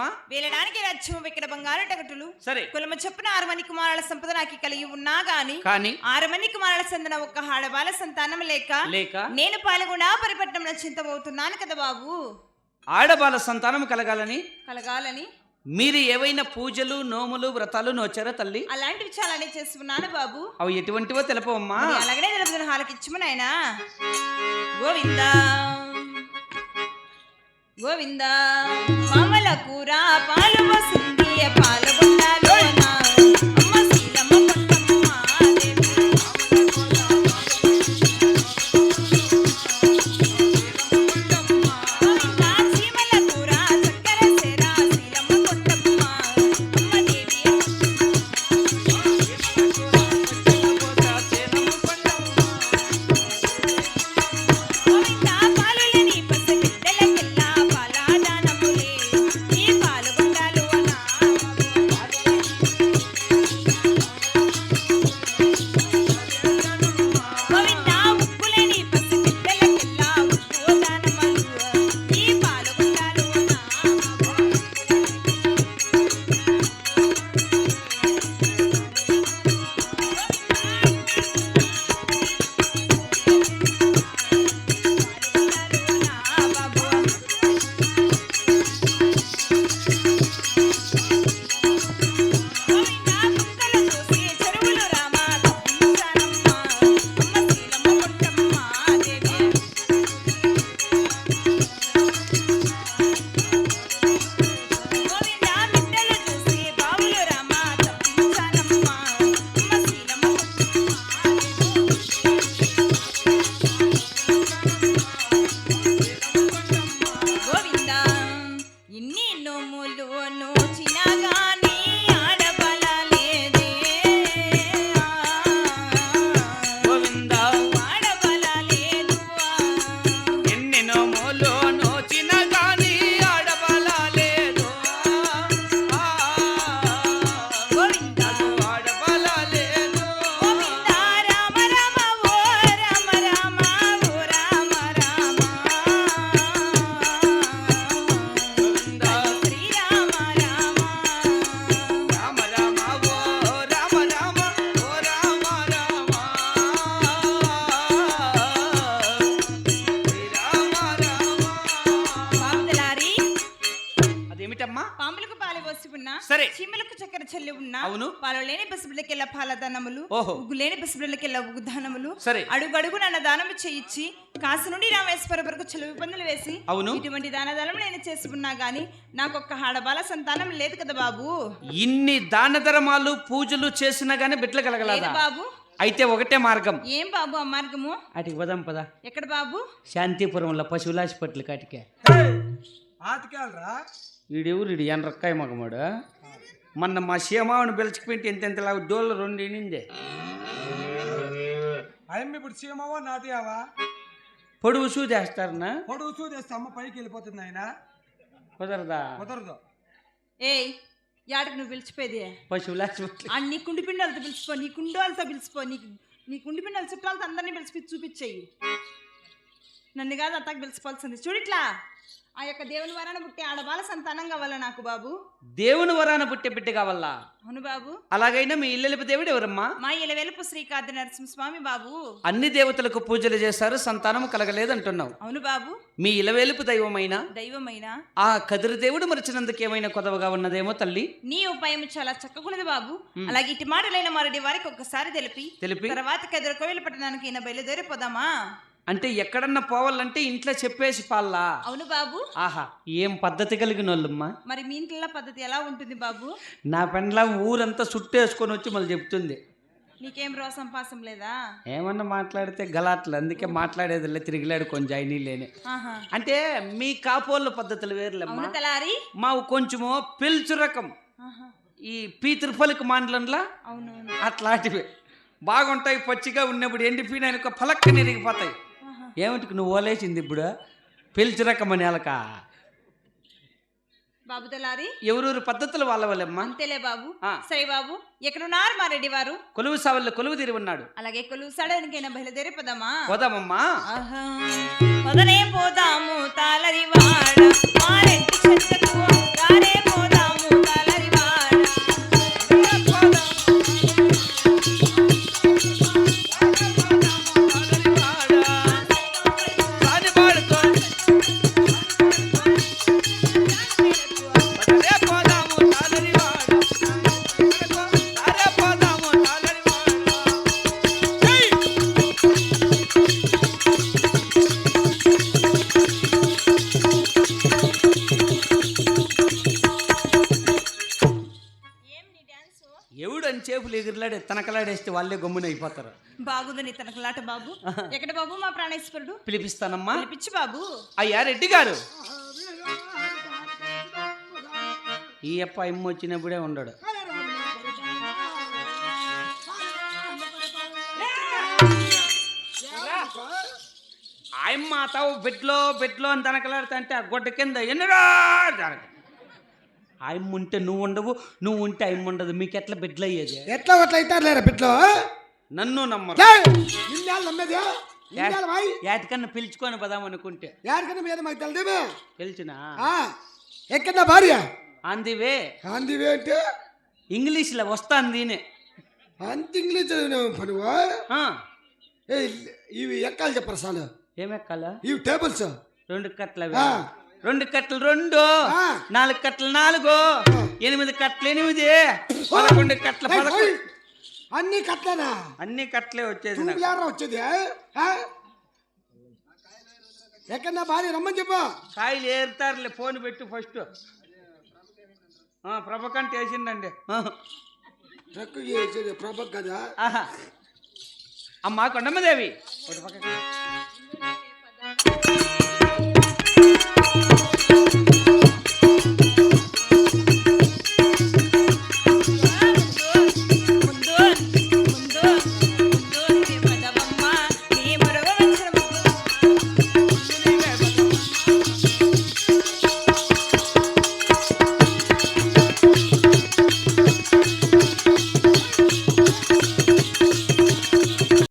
రాజ్యము ఇక్కడ బంగారు టగటులు సరే. కులమ చొప్పున ఆరు మంది కుమారుల సంపద నాకు కలిగి ఉన్నా గాని కానీ? ఆరు మంది కుమారుల సందన ఒక్క ఆడబాల సంతానం లేక లేక? నేను పాల్గొన పరిపట్నంలో చింతబోతున్నాను కదా బాబు. ఆడబాల సంతానం కలగాలని? కలగాలని. మీరు ఏవైనా పూజలు నోములు వ్రతాలు నోచారా తల్లి? అలాంటివి చాలానే చేస్తున్నాను బాబు. అవి ఎటువంటివో తెలుపవమ్మా. మరి అలాగనే తెలుపుతున్న హాలకిచ్చము నాయనా. గోవింద. గోవింద మామల కూర పాలు వస్తుంది పాలు పాలు లేని పసిబిడ్డకెళ్ళ పాలదానములు ఓహో. ఉగ్గు లేని పసిబిడ్డకెళ్ళ ఉగ్గు దానములు సరే. అడుగు అడుగు నన్న దానము చేయించి కాసు నుండి రామేశ్వర వరకు చెలువు పందులు వేసి అవును. ఇటువంటి దానదనం నేను చేసుకున్నా గాని నాకు ఒక్క ఆడబాల సంతానం లేదు కదా బాబు. ఇన్ని దాన ధర్మాలు పూజలు చేసినా గానీ బిడ్డలు లేదు కలగలదా బాబు. అయితే ఒకటే మార్గం. ఏం బాబు ఆ మార్గము? అటుకి పదం పద. ఎక్కడ బాబు? శాంతిపురంలో పశువుల హాస్పిటల్ కాటికే ఆతికేళ్ళరా వీడెవరు వీడు ఎనరక్కాయ మగమాడు? మొన్న మా సీమావుని పిలుచుకుపోయింటే ఎంతెంతలా డోళ్ళు రెండు నిందే అయ్యమ్మ ఇప్పుడు సీమవా నాటియావా? పొడుగు సూదేస్తారనా పొడుగు చూదేస్తే అమ్మ పైకి వెళ్ళిపోతుంది ఆయన కుదరదా? కుదరదు. ఏయ్ యాడికి నువ్వు పిలిచిపోయేది? పశువుల ఆ నీ కుండి పిండాలతో పిలిచిపో నీ కుండాలతో పిలిచిపో నీకు నీ కుండి పిండాల చుట్టాలతో అందరినీ పిలిచి చూపించేయి. నన్ను కాదు అత్తకు పిలిచిపోవాల్సింది చూడిట్లా ఆ యొక్క దేవుని వరాన పుట్టి ఆడబాల సంతానం కావాలా నాకు బాబు? దేవుని వరాన పుట్టే బిడ్డ కావాలా? అవును బాబు. అలాగైనా మీ ఇల్లెలిపి దేవుడు ఎవరమ్మా? మా ఇలవెలుపు శ్రీకాంత నరసింహస్వామి బాబు. అన్ని దేవతలకు పూజలు చేశారు సంతానం కలగలేదు అంటున్నావు అవును బాబు. మీ ఇలవేలుపు దైవమైన? దైవమైన? ఆ కదిరి దేవుడు మరిచినందుకు ఏమైనా కొదవగా ఉన్నదేమో తల్లి. నీ ఉపాయం చాలా చక్కగున్నది బాబు. అలాగే ఇటు మాటలైన మరడి వారికి ఒక్కసారి తెలిపి తెలిపి. తర్వాత కదిరి కోవిల పట్టణానికి ఈయన బయలుదేరిపోదామా? అంటే ఎక్కడన్నా పోవాలంటే ఇంట్లో చెప్పేసి పాల్లా. అవును బాబు. ఆహా ఏం పద్ధతి కలిగిన వాళ్ళమ్మా? మరి మీ ఇంట్లో పద్ధతి ఎలా ఉంటుంది బాబు? నా పెండ్లా ఊరంతా చుట్టేసుకొని వచ్చి మళ్ళీ చెప్తుంది. నీకేం రోసం పాసం లేదా? ఏమన్నా మాట్లాడితే గలాట్లు అందుకే మాట్లాడేదిలే తిరిగిలాడు కొంచెం జాయినీ లేని ఆహా. అంటే మీ కాపోళ్ళ పద్ధతులు వేరులేమ్మా? అవును తలారి. మావు కొంచెము పిలుచు రకం. ఆహా. ఈ పీ తిరుపలికి మాండ్లంలా అవునవును. అట్లాంటివి. బాగుంటాయి పచ్చిగా ఉన్నప్పుడు ఎండిపోయిన ఒక పలక్క నిరిగిపోతాయి. ఏమిటికి నువ్వు ఓలేసింది ఇప్పుడు? పిలుచు రకం అని ఎలక. బాబు తలారి ఎవరూరు పద్ధతులు వాళ్ళ వాళ్ళమ్మా అంతేలే బాబు. ఆ. సరే బాబు ఎక్కడున్నారు మా రెడ్డి వారు? కొలువు సావల్లో కొలువు తీరి ఉన్నాడు. అలాగే కొలువు సడనికైనా బయలుదేరిపోదామా పోదామమ్మా. ఆహా. పదనే పోదాము తాళరి వాడ. మారెడ్డి ఎగిరిలాడే తనకలాడేస్తే వాళ్ళే గమ్మున అయిపోతారు. బాగుంది నీ తనకలాట బాబు. ఎక్కడ బాబు మా ప్రాణేశ్వరుడు? పిలిపిస్తానమ్మా. పిలిపించు బాబు. అయ్యా రెడ్డి గారు. ఈ అప్ప అమ్మ వచ్చినప్పుడే ఉండడు. ఆయమ్మ తావు బెడ్లో బెడ్లో అని తనకలాడుతా అంటే ఆ గొడ్డ కింద ఎన్నరా జరగ ఆయమ్మ ఉంటే నువ్వు ఉండవు నువ్వు ఉంటే ఆయమ్మ ఉండదు మీకు ఎట్లా బెడ్లు అయ్యేది ఎట్లా అట్లా అవుతారు లేరా బిడ్డలో? నన్ను నమ్మరు. ఇల్లాలు నమ్మేది? యాటికన్నా పిలుచుకొని పదాం అనుకుంటే. మీద మాకు తెలిదేమే పిలిచినా? ఎక్కడ భార్య? అందివే. అందివే అంటే? ఇంగ్లీష్లో వస్తాను దీనే అంత ఇంగ్లీష్ పనువా? ఆ, ఏ ఇవి ఎక్కాలి చెప్పరు సార్ ఏమెక్కాల ఇవి టేబుల్స్? రెండు కట్టలు ఆ. రెండు కట్టలు రెండు. నాలుగు కట్టలు నాలుగు ఎనిమిది కట్టలు ఎనిమిది పదకొండు కట్టలు పదకొండు. అన్ని కట్లేనా అన్ని కట్టలే వచ్చేది వచ్చేది? ఎక్కడన్నా భార్య రమ్మని చెప్పు. కాయలు ఏరుతారులే ఫోన్ పెట్టు ఫస్ట్. ప్రభకంట వేసిండండి ఆ. ట్రక్ చేసేది ప్రభక్ కదా. అమ్మా కొండమ్మదేవి ఒకటి పక్కకి.